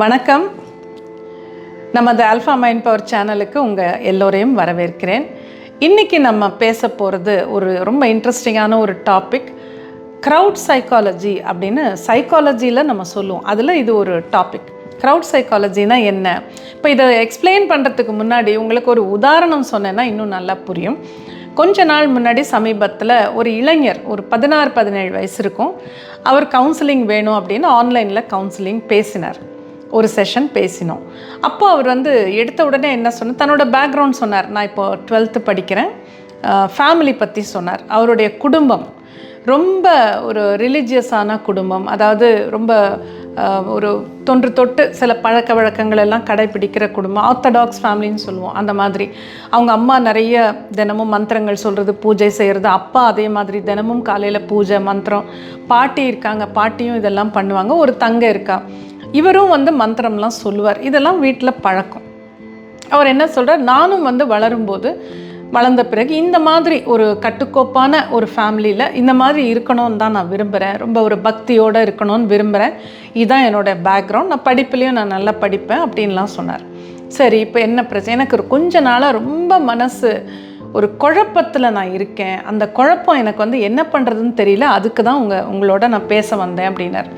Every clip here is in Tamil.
வணக்கம். நமது ஆல்ஃபா மைண்ட் பவர் சேனலுக்கு உங்கள் எல்லோரையும் வரவேற்கிறேன். இன்றைக்கி நம்ம பேச போகிறது ஒரு ரொம்ப இன்ட்ரெஸ்டிங்கான ஒரு டாபிக் க்ரௌட் சைக்காலஜி அப்படின்னு சைக்காலஜியில் நம்ம சொல்லுவோம். அதில் இது ஒரு டாபிக் க்ரௌட் சைக்காலஜினா என்ன? இப்போ இதை எக்ஸ்பிளைன் பண்ணுறதுக்கு முன்னாடி உங்களுக்கு ஒரு உதாரணம் சொன்னேன்னா இன்னும் நல்லா புரியும். கொஞ்ச நாள் முன்னாடி சமீபத்தில் ஒரு இளைஞர் ஒரு பதினாறு பதினேழு வயசு இருக்கும். அவர் கவுன்சிலிங் வேணும் அப்படின்னு ஆன்லைனில் கவுன்சிலிங் பேசினார். ஒரு செஷன் பேசினோம். அப்போ அவர் வந்து எடுத்த உடனே என்ன சொன்னார்? தன்னோட பேக்ரவுண்ட் சொன்னார். நான் இப்போ டுவெல்த்து படிக்கிறேன். ஃபேமிலி பற்றி சொன்னார். அவருடைய குடும்பம் ரொம்ப ஒரு ரிலீஜியஸான குடும்பம். அதாவது ரொம்ப ஒரு தொன்று தொட்டு சில பழக்க வழக்கங்கள் எல்லாம் கடைபிடிக்கிற குடும்பம். ஆர்த்தடாக்ஸ் ஃபேமிலின்னு சொல்லுவோம். அந்த மாதிரி. அவங்க அம்மா நிறைய தினமும் மந்திரங்கள் சொல்கிறது பூஜை செய்கிறது அப்பா அதே மாதிரி தினமும் காலையில் பூஜை மந்திரம். பாட்டி இருக்காங்க. பாட்டியும் இதெல்லாம் பண்ணுவாங்க. ஒரு தங்க இருக்கா? இவரும் வந்து மந்திரம்லாம் சொல்லுவார். இதெல்லாம் வீட்டில் பழக்கம். அவர் என்ன சொல்கிறார் நானும் வந்து வளரும்போது வளர்ந்த பிறகு இந்த மாதிரி ஒரு கட்டுக்கோப்பான ஒரு ஃபேமிலியில் இந்த மாதிரி இருக்கணும்னு தான் நான் விரும்புகிறேன் ரொம்ப ஒரு பக்தியோடு இருக்கணும்னு விரும்புகிறேன் இதுதான் என்னோட பேக்ரவுண்ட் நான் படிப்புலேயும் நான் நல்லா படிப்பேன் அப்படின்லாம் சொன்னார். சரி இப்போ என்ன பிரச்சனை? எனக்கு ஒரு கொஞ்ச நாளாக ரொம்ப மனசு ஒரு குழப்பத்தில் நான் இருக்கேன். அந்த குழப்பம் எனக்கு வந்து என்ன பண்ணுறதுன்னு தெரியல. அதுக்கு தான் உங்கள் உங்களோட நான் பேச வந்தேன் அப்படின்னார்.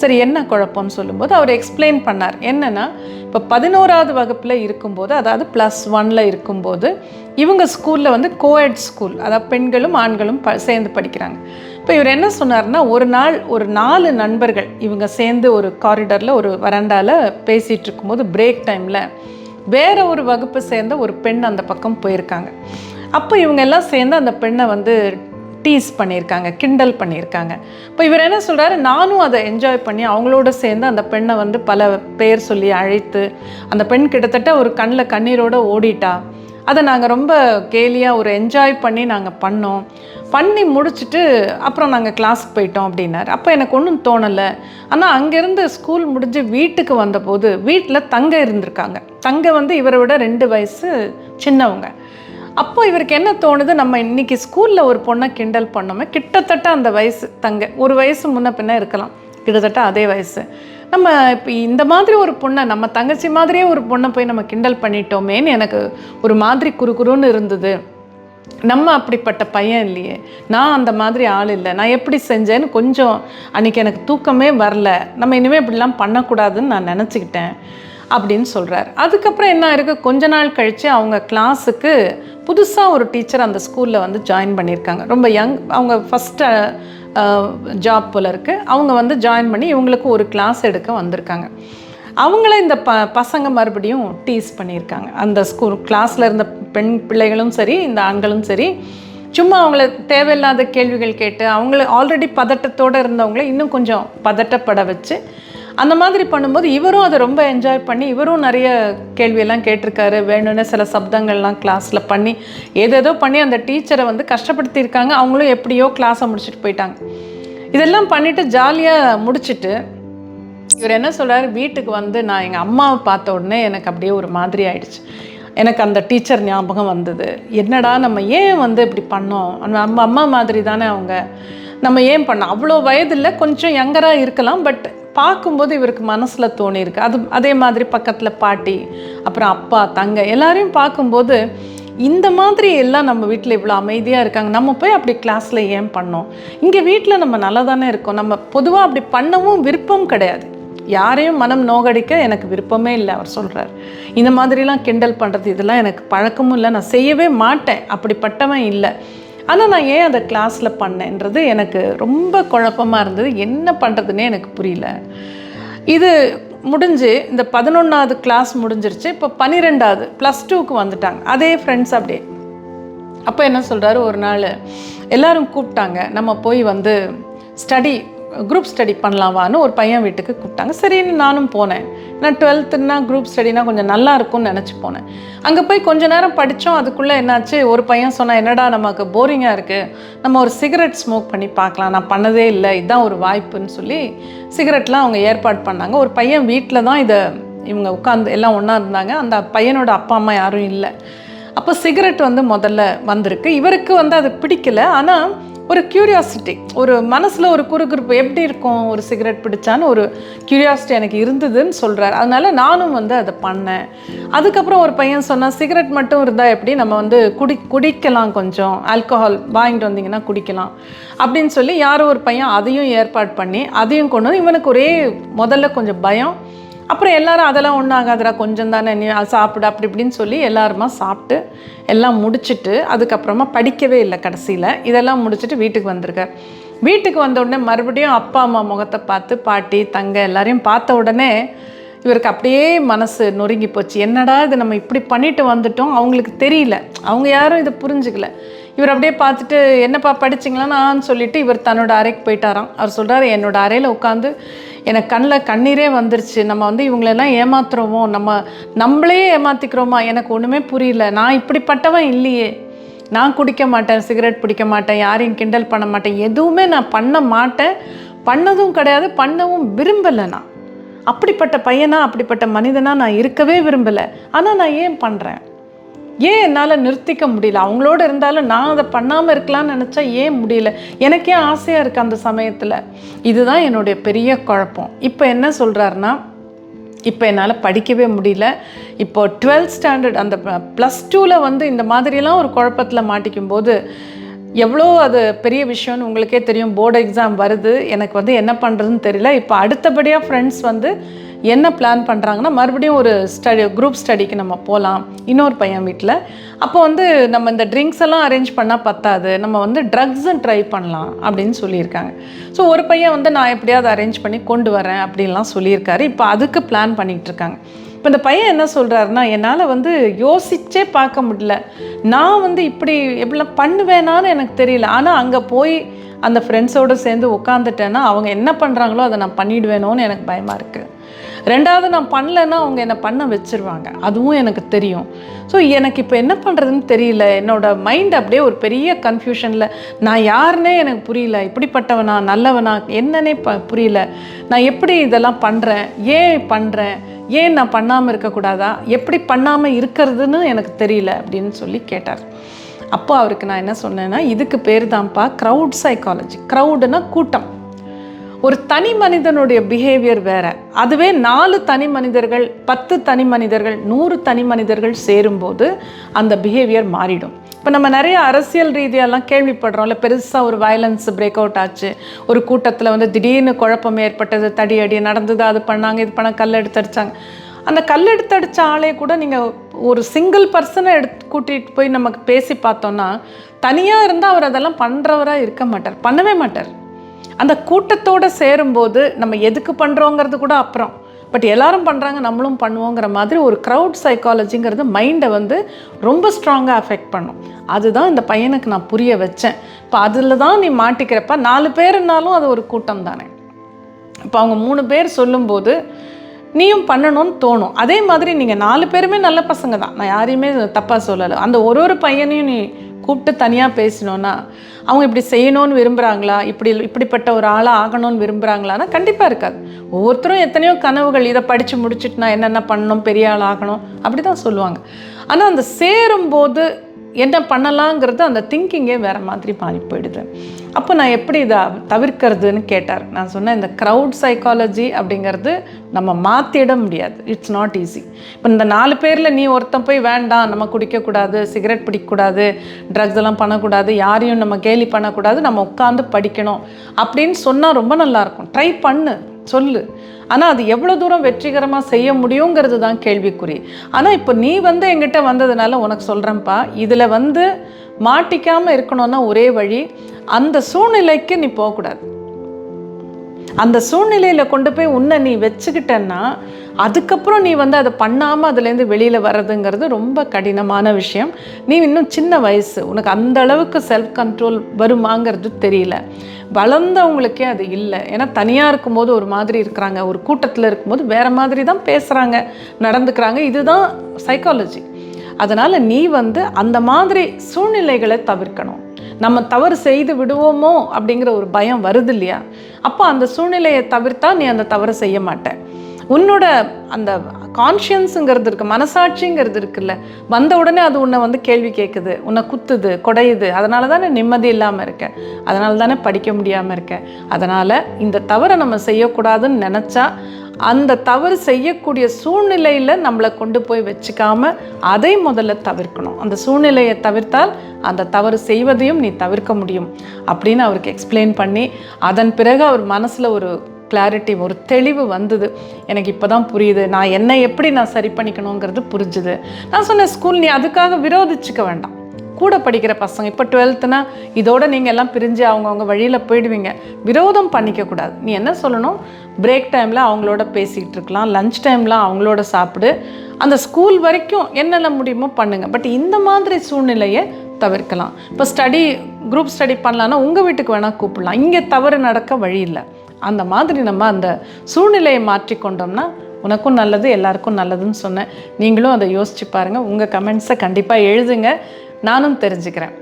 சரி என்ன குழப்பம்னு சொல்லும்போது அவர் எக்ஸ்பிளைன் பண்ணார். என்னென்னா இப்போ பதினோராவது வகுப்பில் இருக்கும்போது அதாவது ப்ளஸ் ஒனில் இருக்கும்போது இவங்க ஸ்கூலில் வந்து கோஎட் ஸ்கூல் அதாவது பெண்களும் ஆண்களும் ப சேர்ந்து படிக்கிறாங்க. இப்போ இவர் என்ன சொன்னார்னா ஒரு நாள் ஒரு நாலு நண்பர்கள் இவங்க சேர்ந்து ஒரு காரிடரில் ஒரு வராண்டாவில் பேசிகிட்டு இருக்கும்போது பிரேக் டைமில் வேற ஒரு வகுப்பு சேர்ந்த ஒரு பெண் அந்த பக்கம் போயிருக்காங்க. அப்போ இவங்க எல்லாம் சேர்ந்து அந்த பெண்ணை வந்து டீஸ் பண்ணியிருக்காங்க கிண்டல் பண்ணியிருக்காங்க. இப்போ இவர் என்ன சொல்கிறாரு நானும் அதை என்ஜாய் பண்ணி அவங்களோட சேர்ந்து அந்த பெண்ணை வந்து பல பேர் சொல்லி அழைத்து அந்த பெண் கிட்டத்தட்ட ஒரு கண்ணில் கண்ணீரோடு ஓடிட்டா. அதை நாங்கள் ரொம்ப கேலியாக ஒரு என்ஜாய் பண்ணி நாங்கள் பண்ணோம். பண்ணி முடிச்சுட்டு அப்புறம் நாங்கள் கிளாஸுக்கு போயிட்டோம் அப்படின்னார். அப்போ எனக்கு ஒன்றும் தோணலை. ஆனால் அங்கேருந்து ஸ்கூல் முடிஞ்சு வீட்டுக்கு வந்தபோது வீட்டில் தங்க இருந்திருக்காங்க. தங்க வந்து இவரை விட ரெண்டு வயசு சின்னவங்க. அப்போ இவருக்கு என்ன தோணுது? நம்ம இன்னைக்கு ஸ்கூலில் ஒரு பொண்ணை கிண்டல் பண்ணோமே கிட்டத்தட்ட அந்த வயசு தங்க ஒரு வயசு முன்ன பின்ன இருக்கலாம். கிட்டத்தட்ட அதே வயசு. நம்ம இப்போ இந்த மாதிரி ஒரு பொண்ணை நம்ம தங்கச்சி மாதிரியே ஒரு பொண்ணை போய் நம்ம கிண்டல் பண்ணிட்டோமேன்னு எனக்கு ஒரு மாதிரி குறுகுறுன்னு இருந்தது. நம்ம அப்படிப்பட்ட பையன் இல்லையே. நான் அந்த மாதிரி ஆள் இல்லை. நான் எப்படி செஞ்சேன்னு கொஞ்சம் அன்றைக்கி எனக்கு தூக்கமே வரல. நம்ம இனிமேல் இப்படிலாம் பண்ணக்கூடாதுன்னு நான் நினச்சிக்கிட்டேன். அப்படின்னு சொல்கிறார் அதுக்கப்புறம் என்ன இருக்குது கொஞ்ச நாள் கழித்து அவங்க கிளாஸுக்கு புதுசாக ஒரு டீச்சர் அந்த ஸ்கூலில் வந்து ஜாயின் பண்ணியிருக்காங்க. ரொம்ப யங் அவங்க ஃபஸ்ட்டு ஜாப் போல் இருக்குது அவங்க வந்து ஜாயின் பண்ணி இவங்களுக்கு ஒரு கிளாஸ் எடுக்க வந்திருக்காங்க. அவங்கள இந்த ப பசங்க மறுபடியும் டீஸ் பண்ணியிருக்காங்க. அந்த ஸ்கூல் கிளாஸில் இருந்த பெண் பிள்ளைகளும் சரி இந்த ஆண்களும் சரி சும்மா அவங்கள தேவையில்லாத கேள்விகள் கேட்டு அவங்கள ஆல்ரெடி பதட்டத்தோடு இருந்தவங்கள இன்னும் கொஞ்சம் பதட்டப்பட வச்சு அந்த மாதிரி பண்ணும்போது இவரும் அதை ரொம்ப என்ஜாய் பண்ணி இவரும் நிறைய கேள்வியெல்லாம் கேட்டிருக்காரு. வேணும்னு சில சப்தங்கள்லாம் கிளாஸில் பண்ணி ஏதேதோ பண்ணி அந்த டீச்சரை வந்து கஷ்டப்படுத்தியிருக்காங்க. அவங்களும் எப்படியோ கிளாஸை முடிச்சுட்டு போயிட்டாங்க. இதெல்லாம் பண்ணிவிட்டு ஜாலியாக முடிச்சிட்டு இவர் என்ன சொல்கிறார் வீட்டுக்கு வந்து நான் எங்கள் அம்மாவை பார்த்த உடனே எனக்கு அப்படியே ஒரு மாதிரி ஆயிடுச்சு. எனக்கு அந்த டீச்சர் ஞாபகம் வந்தது. என்னடா நம்ம ஏன் வந்து இப்படி பண்ணோம்? நம்ம அம்மா மாதிரி தானே அவங்க. நம்ம ஏன் பண்ணோம்? அவ்வளோ வயதில் கொஞ்சம் யங்கராக இருக்கலாம் பட் பார்க்கும்போது இவருக்கு மனசில் தோணியிருக்கு. அது அதே மாதிரி பக்கத்தில் பாட்டி அப்புறம் அப்பா தங்க எல்லாரையும் பார்க்கும்போது இந்த மாதிரி எல்லாம் நம்ம வீட்டில் இவ்வளோ அமைதியாக இருக்காங்க. நம்ம போய் அப்படி கிளாஸில் ஏன் பண்ணோம்? இங்கே வீட்டில் நம்ம நல்லா தானே இருக்கோம். நம்ம பொதுவாக அப்படி பண்ணவும் விருப்பம் கிடையாது. யாரையும் மனம் நோகடிக்க எனக்கு விருப்பமே இல்லை அவர் சொல்கிறார் இந்த மாதிரிலாம் கிண்டல் பண்ணுறது இதெல்லாம் எனக்கு பழக்கமும் இல்லை. நான் செய்யவே மாட்டேன். அப்படிப்பட்டவன் இல்லை. ஆனால் நான் ஏன் அதை கிளாஸில் பண்ணேன்றது எனக்கு ரொம்ப குழப்பமாக இருந்தது. என்ன பண்ணுறதுன்னே எனக்கு புரியல. இது முடிஞ்சு இந்த பதினொன்றாவது கிளாஸ் முடிஞ்சிருச்சு. இப்போ பன்னிரெண்டாவது ப்ளஸ் டூக்கு வந்துட்டாங்க. அதே ஃப்ரெண்ட்ஸ் அப்படியே. அப்போ என்ன சொல்கிறாரு ஒரு நாள் எல்லோரும் கூப்பிட்டாங்க. நம்ம போய் வந்து ஸ்டடி குரூப் ஸ்டடி பண்ணலாமான்னு ஒரு பையன் வீட்டுக்கு கூப்பிட்டாங்க. சரின்னு நானும் போனேன். நான் டுவெல்த்துன்னா குரூப் ஸ்டடினா கொஞ்சம் நல்லா இருக்கும்னு நினச்சி போனேன். அங்கே போய் கொஞ்ச நேரம் படித்தோம் அதுக்குள்ளே என்னாச்சு? ஒரு பையன் சொன்னால் என்னடா நமக்கு போரிங்காக இருக்குது நம்ம ஒரு சிகரெட் ஸ்மோக் பண்ணி பார்க்கலாம். நான் பண்ணதே இல்லை. இதுதான் ஒரு வாய்ப்புன்னு சொல்லி சிகரெட்லாம் அவங்க ஏற்பாடு பண்ணாங்க. ஒரு பையன் வீட்டில் தான் இதை இவங்க உட்காந்து எல்லாம் ஒன்றா இருந்தாங்க. அந்த பையனோட அப்பா அம்மா யாரும் இல்லை. அப்போ சிகரெட் வந்து முதல்ல வந்திருக்கு. இவருக்கு வந்து அது பிடிக்கல. ஆனால் ஒரு க்யூரியாசிட்டி ஒரு மனசில் ஒரு குறுகுறுப்பு எப்படி இருக்கும் ஒரு சிகரெட் பிடிச்சான்னு ஒரு க்யூரியாசிட்டி எனக்கு இருந்ததுன்னு சொல்கிறார் அதனால நானும் வந்து அதை பண்ணேன். அதுக்கப்புறம் ஒரு பையன் சொன்னான் சிகரெட் மட்டும் இருந்தால் எப்படி நம்ம வந்து குடி குடிக்கலாம் கொஞ்சம். ஆல்கஹால் வாங்கிட்டு வந்தீங்கன்னா குடிக்கலாம். அப்படின்னு சொல்லி யாரோ ஒரு பையன் அதையும் ஏற்பாடு பண்ணி அதையும் கொண்டு வந்து இவனுக்கு ஒரே முதல்ல கொஞ்சம் பயம். அப்புறம் எல்லாரும் அதெல்லாம் ஒன்றும் ஆகாதுடா கொஞ்சம் தானே நீ சாப்பிடு அப்படி இப்படின்னு சொல்லி எல்லாருமா சாப்பிட்டு எல்லாம் முடிச்சுட்டு அதுக்கப்புறமா படிக்கவே இல்லை கடைசியில். இதெல்லாம் முடிச்சுட்டு வீட்டுக்கு வந்திருக்கார் வீட்டுக்கு வந்த உடனே மறுபடியும் அப்பா அம்மா முகத்தை பார்த்து பாட்டி தங்க எல்லாரையும் பார்த்த உடனே இவருக்கு அப்படியே மனசு நொறுங்கி போச்சு. என்னடா இது நம்ம இப்படி பண்ணிட்டு வந்துட்டோம்? அவங்களுக்கு தெரியல. அவங்க யாரும் இதை புரிஞ்சுக்கல. இவர் அப்படியே பார்த்துட்டு என்னப்பா படிச்சிங்களா நான் சொல்லிட்டு இவர் தன்னோட அறைக்கு போயிட்டாராம். அவர் சொல்கிறார் என்னோட அறையில் உட்காந்து எனக்கு கண்ணில் கண்ணீரே வந்துருச்சு. நம்ம வந்து இவங்களெல்லாம் ஏமாத்துறோமோ? நம்ம நம்மளே ஏமாத்திக்கிறோமா? எனக்கு ஒன்றுமே புரியல. நான் இப்படிப்பட்டவன் இல்லையே. நான் குடிக்க மாட்டேன் சிகரெட் பிடிக்க மாட்டேன் யாரையும் கிண்டல் பண்ண மாட்டேன். எதுவுமே நான் பண்ண மாட்டேன். பண்ணதும் கிடையாது பண்ணவும் விரும்பலை நான். அப்படிப்பட்ட பையனா அப்படிப்பட்ட மனிதனா நான் இருக்கவே விரும்பலை. ஆனால் நான் ஏன் பண்ணுறேன் ஏன் என்னால் நிறுத்திக்க முடியல? அவங்களோட இருந்தாலும் நான் அதை பண்ணாமல் இருக்கலாம்னு நினச்சா ஏன் முடியல? எனக்கே ஆசையாக இருக்குது அந்த சமயத்தில். இதுதான் என்னுடைய பெரிய குழப்பம். இப்போ என்ன சொல்கிறாருன்னா இப்போ என்னால் படிக்கவே முடியல. இப்போ டுவெல்த் ஸ்டாண்டர்ட் அந்த ப்ளஸ் டூவில் வந்து இந்த மாதிரிலாம் ஒரு குழப்பத்தில் மாட்டிக்கும் போது எவ்வளோ அது பெரிய விஷயம்னு உங்களுக்கே தெரியும். போர்டு எக்ஸாம் வருது. எனக்கு வந்து என்ன பண்ணுறதுன்னு தெரியல. இப்போ அடுத்தபடியாக ஃப்ரெண்ட்ஸ் வந்து என்ன பிளான் பண்ணுறாங்கன்னா மறுபடியும் ஒரு ஸ்டடி குரூப் ஸ்டடிக்கு நம்ம போகலாம் இன்னொரு பையன் வீட்டில் அப்போ வந்து நம்ம இந்த ட்ரிங்க்ஸ் எல்லாம் அரேஞ்ச் பண்ணால் பத்தாது. நம்ம வந்து ட்ரக்ஸும் ட்ரை பண்ணலாம் அப்படின்னு சொல்லியிருக்காங்க. ஸோ ஒரு பையன் வந்து நான் எப்படியாவது அரேஞ்ச் பண்ணி கொண்டு வரேன் அப்படின்லாம் சொல்லியிருக்காரு. இப்போ அதுக்கு பிளான் பண்ணிகிட்டு இருக்காங்க. இப்போ இந்த பையன் என்ன சொல்கிறாருன்னா என்னால் வந்து யோசிச்சே பார்க்க முடியல. நான் வந்து இப்படி எப்படிலாம் பண்ணுவேனான்னு எனக்கு தெரியல. ஆனால் அங்கே போய் அந்த ஃப்ரெண்ட்ஸோடு சேர்ந்து உட்காந்துட்டேன்னா அவங்க என்ன பண்ணுறாங்களோ அதை நான் பண்ணிடுவேனோன்னு எனக்கு பயமாக இருக்குது ரெண்டாவது நான் பண்ணலைன்னா அவங்க என்னை பண்ண வச்சிருவாங்க. அதுவும் எனக்கு தெரியும். ஸோ எனக்கு இப்போ என்ன பண்ணுறதுன்னு தெரியல. என்னோட மைண்ட் அப்படியே ஒரு பெரிய கன்ஃபியூஷனில் நான் யாருன்னே எனக்கு புரியல. இப்படிப்பட்டவனா நல்லவனா என்னன்னே ப புரியல. நான் எப்படி இதெல்லாம் பண்ணுறேன் ஏன் பண்ணுறேன் ஏன் நான் பண்ணாமல் இருக்கக்கூடாதா எப்படி பண்ணாமல் இருக்கிறதுன்னு எனக்கு தெரியல அப்படின்னு சொல்லி கேட்டார். அப்போ அவருக்கு நான் என்ன சொன்னேன்னா இதுக்கு பேர் தான்ப்பா க்ரௌட் சைக்காலஜி க்ரௌடுனா கூட்டம். ஒரு தனி மனிதனுடைய பிஹேவியர் வேற. அதுவே நாலு தனி மனிதர்கள் பத்து தனி மனிதர்கள் நூறு தனி மனிதர்கள் சேரும்போது அந்த பிஹேவியர் மாறிடும். இப்போ நம்ம நிறைய அரசியல் ரீதியாலாம் கேள்விப்படுறோம்ல பெருசாக ஒரு வயலன்ஸ் பிரேக் அவுட் ஆச்சு. ஒரு கூட்டத்தில் வந்து திடீர்னு குழப்பம் ஏற்பட்டது தடி அடி நடந்தது அது பண்ணாங்க இது பண்ண கல் எடுத்து அடிச்சாங்க. அந்த கல் எடுத்து அடித்த ஆளே கூட நீங்கள் ஒரு சிங்கிள் பர்சனை எடுத்து கூட்டிகிட்டு போய் நமக்கு பேசி பார்த்தோன்னா தனியாக இருந்தால் அவர் அதெல்லாம் பண்ணுறவராக இருக்க மாட்டார். பண்ணவே மாட்டார். அந்த கூட்டத்தோடு சேரும்போது நம்ம எதுக்கு பண்ணுறோங்கிறது கூட அப்புறம். பட் எல்லாரும் பண்ணுறாங்க நம்மளும் பண்ணுவோங்கிற மாதிரி ஒரு க்ரௌட் சைக்காலஜிங்கிறது மைண்டை வந்து ரொம்ப ஸ்ட்ராங்காக அஃபெக்ட் பண்ணும். அதுதான் இந்த பையனுக்கு நான் புரிய வச்சேன். இப்போ அதில் தான் நீ மாட்டிக்கிறப்ப நாலு பேருனாலும் அது ஒரு கூட்டம் தானே. இப்போ அவங்க மூணு பேர் சொல்லும்போது நீயும் பண்ணணும்னு தோணும். அதே மாதிரி நீங்கள் நாலு பேருமே நல்ல பசங்க தான். நான் யாரையுமே தப்பாக சொல்லலை. அந்த ஒரு ஒரு பையனையும் நீ கூப்பிட்டு தனியாக பேசினோன்னா அவங்க இப்படி செய்யணும்னு விரும்புகிறாங்களா இப்படி இப்படிப்பட்ட ஒரு ஆளாக ஆகணும்னு விரும்புகிறாங்களான்னா கண்டிப்பாக இருக்காது. ஒவ்வொருத்தரும் எத்தனையோ கனவுகள் இதை படித்து முடிச்சுட்டு நான் என்னென்ன பண்ணணும் பெரிய ஆள் ஆகணும் அப்படி தான் சொல்லுவாங்க. ஆனால் அந்த சேரும்போது என்ன பண்ணலாங்கிறது அந்த திங்கிங்கே வேறு மாதிரி மாறி போயிடுது. அப்போ நான் எப்படி இதை தவிர்க்கிறதுன்னு கேட்டார். நான் சொன்னேன் இந்த க்ரௌட் சைக்காலஜி அப்படிங்கிறது நம்ம மாற்றிட முடியாது. இட்ஸ் நாட் ஈஸி இப்போ இந்த நாலு பேரில் நீ ஒருத்தன் போய் வேண்டாம் நம்ம குடிக்கக்கூடாது சிகரெட் பிடிக்கக்கூடாது ட்ரக்ஸ் எல்லாம் பண்ணக்கூடாது யாரையும் நம்ம கேலி பண்ணக்கூடாது நம்ம உட்காந்து படிக்கணும் அப்படின்னு சொன்னால் ரொம்ப நல்லாயிருக்கும் ட்ரை பண்ணு. சொல்லு. ஆனால் அது எவ்வளோ தூரம் வெற்றிகரமாக செய்ய முடியுங்கிறது தான் கேள்விக்குறி. ஆனால் இப்போ நீ வந்து எங்கிட்ட வந்ததுனால உனக்கு சொல்கிறேன்ப்பா இதில் வந்து மாட்டிக்காமல் இருக்கணும்னா ஒரே வழி அந்த சூழ்நிலைக்கு நீ போகக்கூடாது. அந்த சூழ்நிலையில் கொண்டு போய் உன்னை நீ வச்சுக்கிட்டேன்னா அதுக்கப்புறம் நீ வந்து அதை பண்ணாமல் அதுலேருந்து வெளியில் வர்றதுங்கிறது ரொம்ப கடினமான விஷயம். நீ இன்னும் சின்ன வயசு உனக்கு அந்த அளவுக்கு செல்ஃப் கண்ட்ரோல் வருமாங்கிறது தெரியல. வளர்ந்தவங்களுக்கே அது இல்லை. ஏன்னா தனியாக இருக்கும்போது ஒரு மாதிரி இருக்கிறாங்க ஒரு கூட்டத்தில் இருக்கும்போது வேறு மாதிரி தான் பேசுகிறாங்க நடந்துக்கிறாங்க. இதுதான் சைக்காலஜி அதனால் நீ வந்து அந்த மாதிரி சூழ்நிலைகளை தவிர்க்கணும். நம்ம தவறு செய்து விடுவோமோ அப்படிங்கிற ஒரு பயம் வருது இல்லையா? அப்போ அந்த சூழ்நிலையை தவிர்த்தா நீ அந்த தவறை செய்ய மாட்டேன் உன்னோட அந்த கான்ஷியன்ஸுங்கிறது இருக்குது மனசாட்சிங்கிறது இருக்குல்ல வந்த உடனே அது உன்னை வந்து கேள்வி கேட்குது உன்னை குத்துது குடையுது. அதனால தானே நிம்மதி இல்லாமல் இருக்க. அதனால தானே படிக்க முடியாமல் இருக்க. அதனால் இந்த தவறை நம்ம செய்யக்கூடாதுன்னு நினச்சா அந்த தவறு செய்யக்கூடிய சூழ்நிலையில் நம்மளை கொண்டு போய் வச்சுக்காம அதை முதல்ல தவிர்க்கணும். அந்த சூழ்நிலையை தவிர்த்தால் அந்த தவறு செய்வதையும் நீ தவிர்க்க முடியும் அப்படின்னு அவருக்கு எக்ஸ்பிளைன் பண்ணி அதன் பிறகு அவர் மனசில் ஒரு கிளாரிட்டி ஒரு தெளிவு வந்தது. எனக்கு இப்போ தான் புரியுது. நான் என்னை எப்படி நான் சரி பண்ணிக்கணுங்கிறது புரிஞ்சுது. நான் சொன்னேன் ஸ்கூல் நீ அதுக்காக விரோதிச்சுக்க வேண்டாம். கூட படிக்கிற பசங்க இப்போ டுவெல்த்துனா இதோட நீங்கள் எல்லாம் பிரிஞ்சு அவங்கவுங்க வழியில் போயிடுவீங்க. விரோதம் பண்ணிக்கக்கூடாது நீ என்ன சொல்லணும்? பிரேக் டைமில் அவங்களோட பேசிகிட்டு இருக்கலாம். லஞ்ச் டைமில் அவங்களோட சாப்பிடு. அந்த ஸ்கூல் வரைக்கும் என்னென்ன முடியுமோ பண்ணுங்கள் பட் இந்த மாதிரி சூழ்நிலையை தவிர்க்கலாம். இப்போ ஸ்டடி குரூப் ஸ்டடி பண்ணலான்னா உங்கள் வீட்டுக்கு வேணால் கூப்பிடலாம். இங்கே தவறு நடக்க வழி இல்லை. அந்த மாதிரி நம்ம அந்த சூழ்நிலையை மாற்றிக்கொண்டோம்னா உனக்கும் நல்லது எல்லாருக்கும் நல்லதுன்னு சொன்னேன். நீங்களும் அதை யோசிச்சு பாருங்கள் உங்கள் கமெண்ட்ஸை கண்டிப்பாக எழுதுங்க. நானும் தெரிஞ்சுக்கிறேன்.